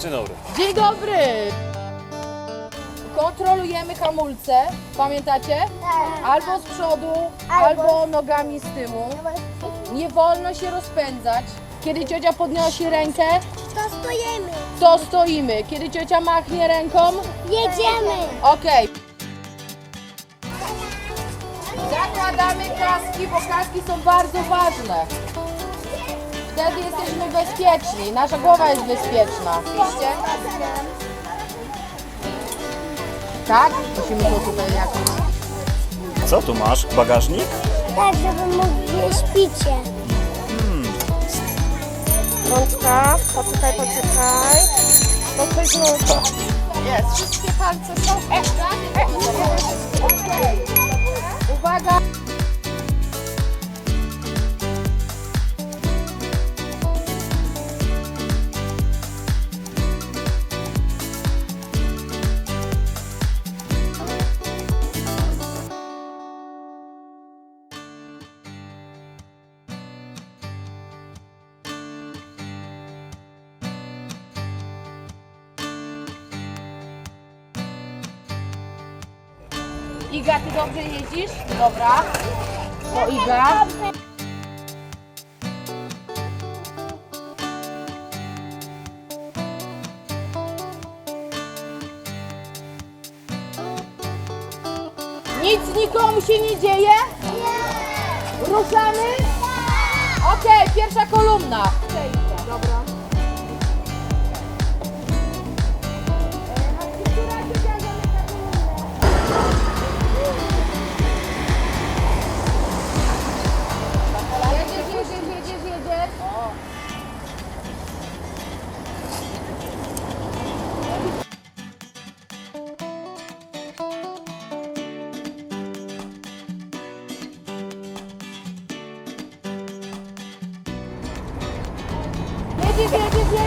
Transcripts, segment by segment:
Dzień dobry. Dzień dobry! Kontrolujemy hamulce, pamiętacie? Albo z przodu, albo nogami z tyłu. Nie wolno się rozpędzać. Kiedy ciocia podnosi rękę, To stojemy. to stoimy. Kiedy ciocia machnie ręką, Jedziemy. okej. Zakładamy kaski, bo kaski są bardzo ważne. Wtedy jesteśmy bezpieczni. Nasza głowa jest bezpieczna. Widzicie? Tak? Musimy to tutaj jakoś... Co tu masz? Bagażnik? Tak, żeby mógł jeść picie. Rączka, poczekaj, poczekaj. To coś nurka. Jest, wszystkie palce są. E, e, e. Uwaga! Iga, ty dobrze jeździsz? Dobra. O, Iga. Nic nikomu się nie dzieje? Ruszamy? Okej, pierwsza kolumna. Dobra. Tak się bawi.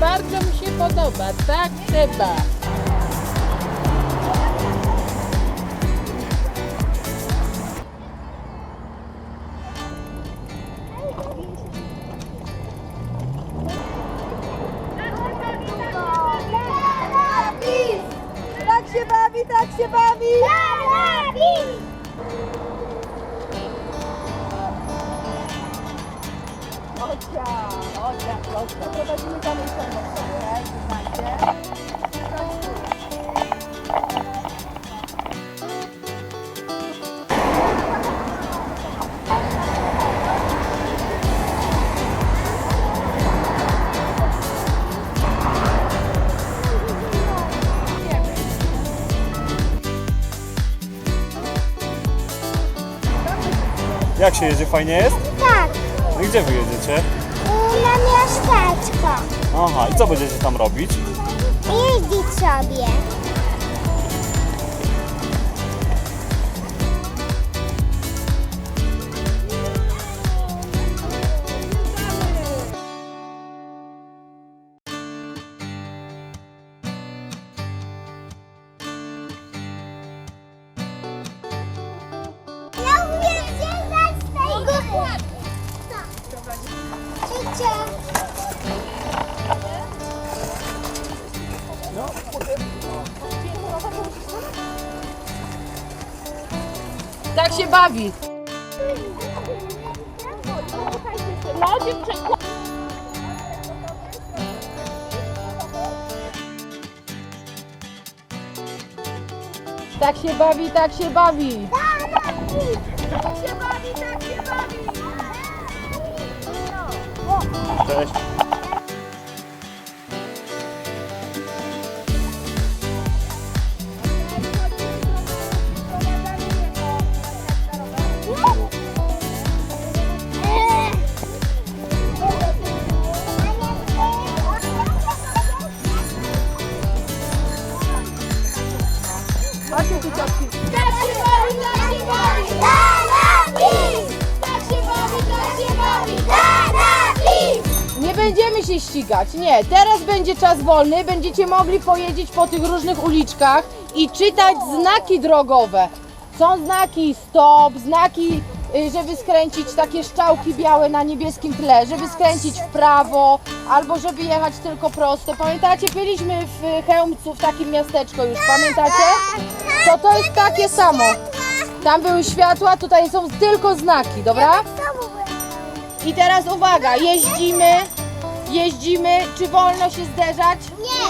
Bardzo mi się podoba, tak trzeba. Prowadzimy. Jak się jedzie? Fajnie jest? Tak, No i gdzie wy jedziecie? na miasteczko. Aha, i co będziecie tam robić? Jeździć sobie. Tak się bawi. Tak się bawi, tak się bawi. Tak się bawi, tak się bawi. Cześć. Tak się bawi, będziemy się ścigać. Nie, teraz będzie czas wolny, będziecie mogli pojeździć po tych różnych uliczkach i czytać znaki drogowe. Są znaki stop, znaki, y, żeby skręcić takie szczałki białe na niebieskim tle, żeby skręcić w prawo, albo żeby jechać tylko prosto. Pamiętacie, byliśmy w Chełmcu, w takim miasteczku już, pamiętacie? To to jest takie samo. Tam były światła, tutaj są tylko znaki, dobra? I teraz uwaga, jeździmy, jeździmy, czy wolno się zderzać? Nie!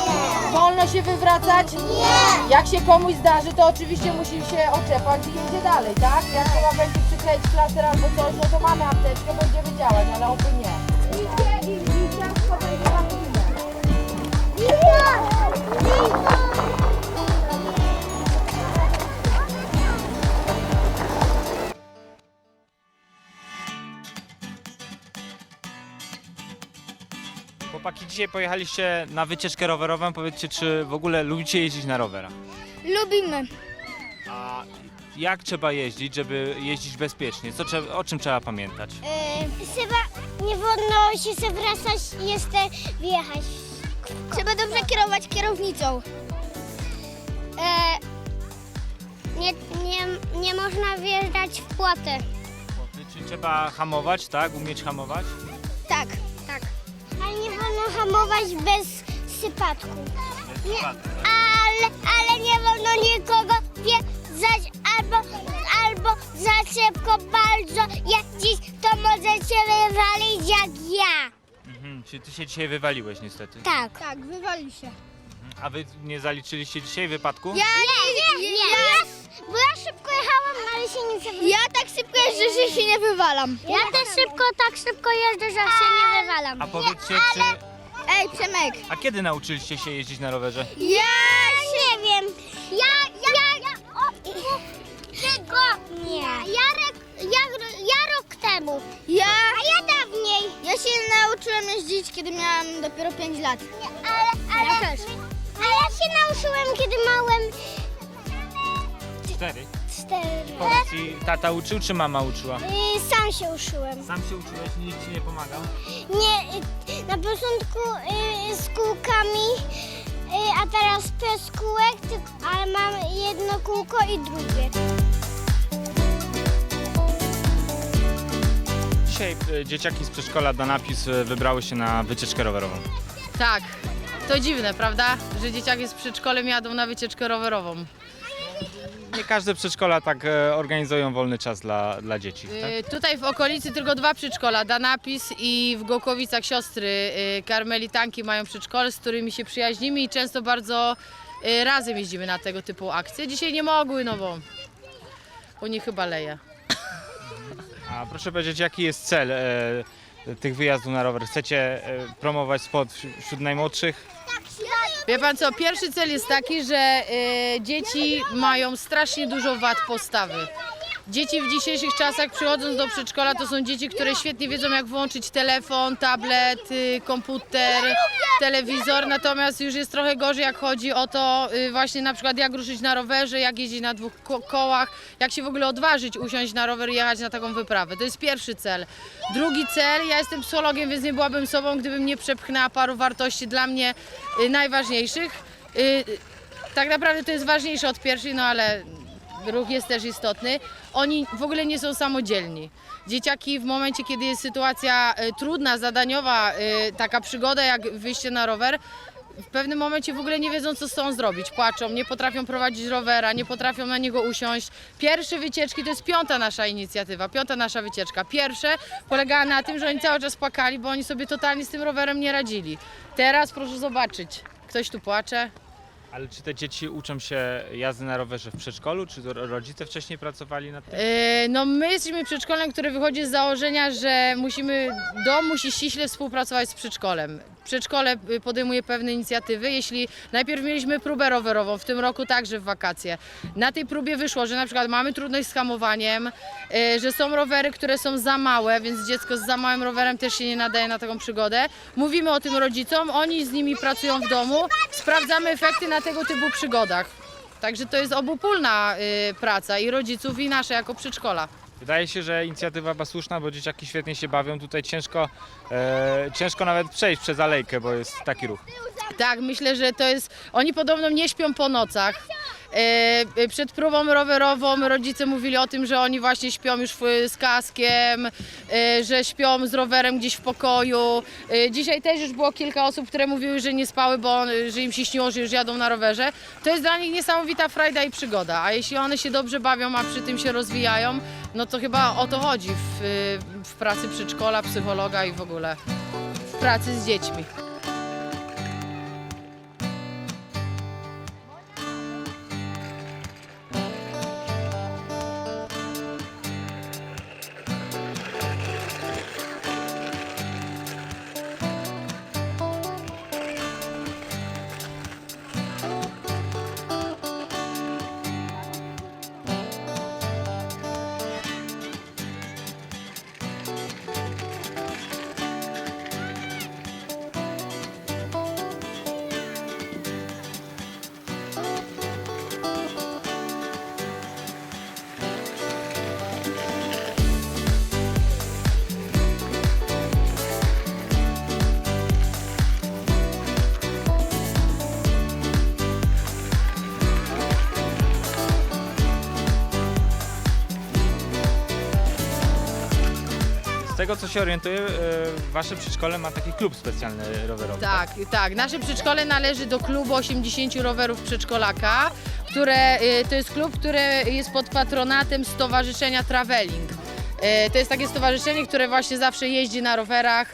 Wolno się wywracać? Nie! Jak się komuś zdarzy, to oczywiście musi się oczepać i jedzie dalej, tak? Jak trzeba będzie przykleić plaster albo coś, no to mamy apteczkę, będziemy działać, ale oby nie. Dzisiaj pojechaliście na wycieczkę rowerową. Powiedzcie, czy w ogóle lubicie jeździć na rowerach? Lubimy. A jak trzeba jeździć, żeby jeździć bezpiecznie? Co, o czym trzeba pamiętać? Trzeba, nie wolno się zawracać i jeszcze wjechać. Trzeba dobrze kierować kierownicą. E, nie, nie, nie można wjeżdżać w płotę. Czy trzeba hamować, tak? Umieć hamować? Wolno hamować bez sypadku. Nie, ale, ale nie wolno nikogo wjeżdżać albo, albo za szybko bardzo jeździć, to możecie wywalić jak ja. Mhm. Czy ty się dzisiaj wywaliłeś niestety? Tak. Tak, wywali się. A wy nie zaliczyliście dzisiaj wypadku? Ja nie, nie, nie. Ja, bo ja szybko jechałam, ale się nie wywalam. Ja tak szybko jeżdżę, że się nie wywalam. Ja też szybko, tak szybko jeżdżę, że się nie wywalam. A powiedzcie, czy... Ej, Przemek. A kiedy nauczyliście się jeździć na rowerze? Ja nie wiem. Ja, ja, ja, o, tego nie. Ja, rok, ja, ja rok temu. Ja, a ja dawniej. Ja się nauczyłem jeździć, kiedy miałam dopiero 5 lat. Nie, ale, ale, ja też. A ja się nauczyłem, kiedy małem Cztery. 4 Powiedz ci, tata uczył, czy mama uczyła? Sam się uczyłem. Sam się uczyłeś, nikt ci nie pomagał? Nie, y, na początku y, z kółkami, y, a teraz bez kółek, tylko- ale mam jedno kółko i drugie. Dzisiaj e, dzieciaki z przedszkola Danapis e, wybrały się na wycieczkę rowerową. Tak, to dziwne, prawda? Że dzieciaki z przedszkolem jadą na wycieczkę rowerową. Nie każde przedszkola tak e, organizują wolny czas dla, dla dzieci. Tak? Y, Tutaj w okolicy tylko dwa przedszkola, Danapis i w Gołkowicach siostry y, karmelitanki mają przedszkole, z którymi się przyjaźnimy i często bardzo y, razem jeździmy na tego typu akcje. Dzisiaj nie mogły, no bo u nich chyba leje. A proszę powiedzieć, jaki jest cel e, tych wyjazdów na rower? Chcecie e, promować sport wśród najmłodszych? Wie pan co, pierwszy cel jest taki, że y, dzieci mają strasznie dużo wad postawy. Dzieci w dzisiejszych czasach przychodząc do przedszkola to są dzieci, które świetnie wiedzą jak włączyć telefon, tablet, y, komputer, telewizor, natomiast już jest trochę gorzej jak chodzi o to y, właśnie na przykład jak ruszyć na rowerze, jak jeździć na dwóch ko- kołach, jak się w ogóle odważyć usiąść na rower i jechać na taką wyprawę. To jest pierwszy cel. Drugi cel, ja jestem psychologiem, więc nie byłabym sobą, gdybym nie przepchnęła paru wartości dla mnie y, najważniejszych. Tak naprawdę to jest ważniejsze od pierwszej, no ale ruch jest też istotny. Oni w ogóle nie są samodzielni. Dzieciaki w momencie, kiedy jest sytuacja y, trudna, zadaniowa, y, taka przygoda jak wyjście na rower, w pewnym momencie w ogóle nie wiedzą, co z sobą zrobić. Płaczą, nie potrafią prowadzić rowera, nie potrafią na niego usiąść. Pierwsze wycieczki to jest piąta nasza inicjatywa, piąta nasza wycieczka. Pierwsze polegała na tym, że oni cały czas płakali, bo oni sobie totalnie z tym rowerem nie radzili. Teraz proszę zobaczyć, ktoś tu płacze, Ale czy te dzieci uczą się jazdy na rowerze w przedszkolu, czy to ro- rodzice wcześniej pracowali nad tym? E, No my jesteśmy przedszkolem, które wychodzi z założenia, że musimy, dom musi ściśle współpracować z przedszkolem. Przedszkole y, podejmuje pewne inicjatywy. Jeśli najpierw mieliśmy próbę rowerową, w tym roku także w wakacje. Na tej próbie wyszło, że na przykład mamy trudność z hamowaniem, e, że są rowery, które są za małe, więc dziecko z za małym rowerem też się nie nadaje na taką przygodę. Mówimy o tym rodzicom, oni z nimi pracują w domu, sprawdzamy efekty na tego typu przygodach. Także to jest obopólna y, praca i rodziców, i nasza jako przedszkola. Wydaje się, że inicjatywa była słuszna, bo dzieciaki świetnie się bawią. Tutaj ciężko, e, ciężko nawet przejść przez alejkę, bo jest taki ruch. Tak, myślę, że to jest. Oni podobno nie śpią po nocach. E, e, Przed próbą rowerową rodzice mówili o tym, że oni właśnie śpią już z kaskiem, e, że śpią z rowerem gdzieś w pokoju. Dzisiaj też już było kilka osób, które mówiły, że nie spały, bo że im się śniło, że już jadą na rowerze. To jest dla nich niesamowita frajda i przygoda. A jeśli one się dobrze bawią, a przy tym się rozwijają, no to chyba o to chodzi w, w pracy przedszkola, psychologa i w ogóle w pracy z dziećmi. Tego co się orientuję, e, wasze przedszkole ma taki klub specjalny rowerowy. Tak, tak. Nasze przedszkole należy do klubu 80 rowerów przedszkolaka, które y, to jest klub, który jest pod patronatem Stowarzyszenia Traveling. Y, To jest takie stowarzyszenie, które właśnie zawsze jeździ na rowerach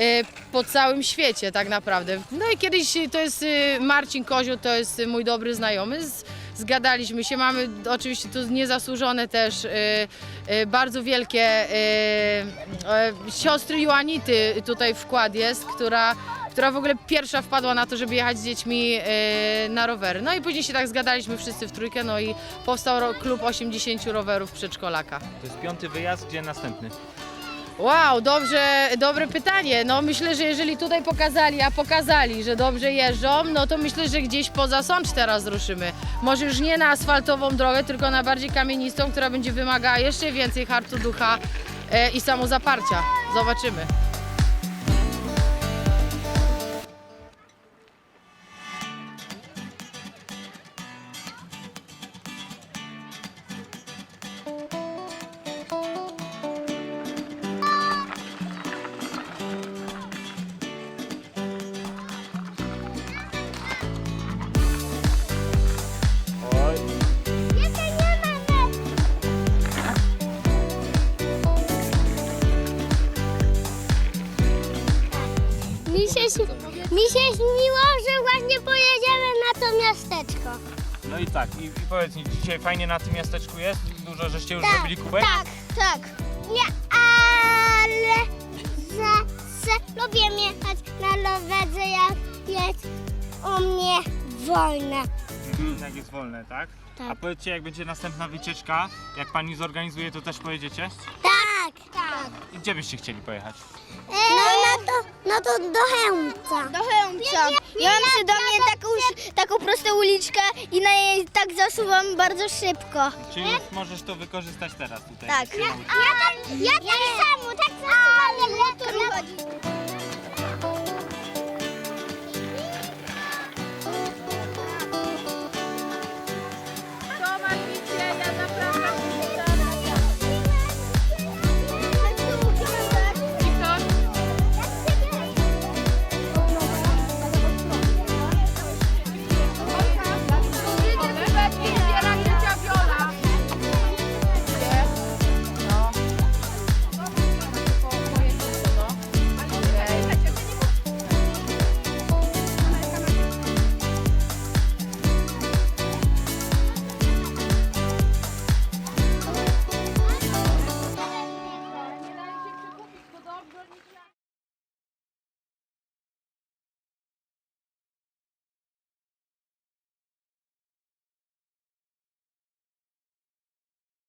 y, po całym świecie tak naprawdę. No i kiedyś y, to jest y, Marcin Kozioł, to jest y, mój dobry znajomy. Z- Zgadaliśmy się, mamy oczywiście tu niezasłużone też y, y, bardzo wielkie y, y, siostry Joanity tutaj wkład jest, która, która w ogóle pierwsza wpadła na to, żeby jechać z dziećmi y, na rowery. No i później się tak zgadaliśmy wszyscy w trójkę, no i powstał klub 80 rowerów przedszkolaka. To jest piąty wyjazd, gdzie następny? Wow, dobrze, dobre pytanie. No myślę, że jeżeli tutaj pokazali, a pokazali, że dobrze jeżdżą, no to myślę, że gdzieś poza Sącz teraz ruszymy. Może już nie na asfaltową drogę, tylko na bardziej kamienistą, która będzie wymagała jeszcze więcej hartu ducha e, i samozaparcia. Zobaczymy. Tak, i, i powiedz mi, dzisiaj fajnie na tym miasteczku jest? Dużo żeście już Tak, zrobili kubek? Tak, tak. Nie, ale zawsze lubię jechać na rowerze, jak jest u mnie wolne. Mhm, jak jest wolne, tak? Tak. A powiedzcie, jak będzie następna wycieczka, jak pani zorganizuje, to też pojedziecie? Tak, tak. I gdzie byście chcieli pojechać? No, no to, no to do Chełmca. Do Chełmca. Ja mam przy domie taką, taką prostą uliczkę i na jej tak zasuwam bardzo szybko. Czy już możesz to wykorzystać teraz tutaj? Tak. Ja, ja, tak, ja tak samo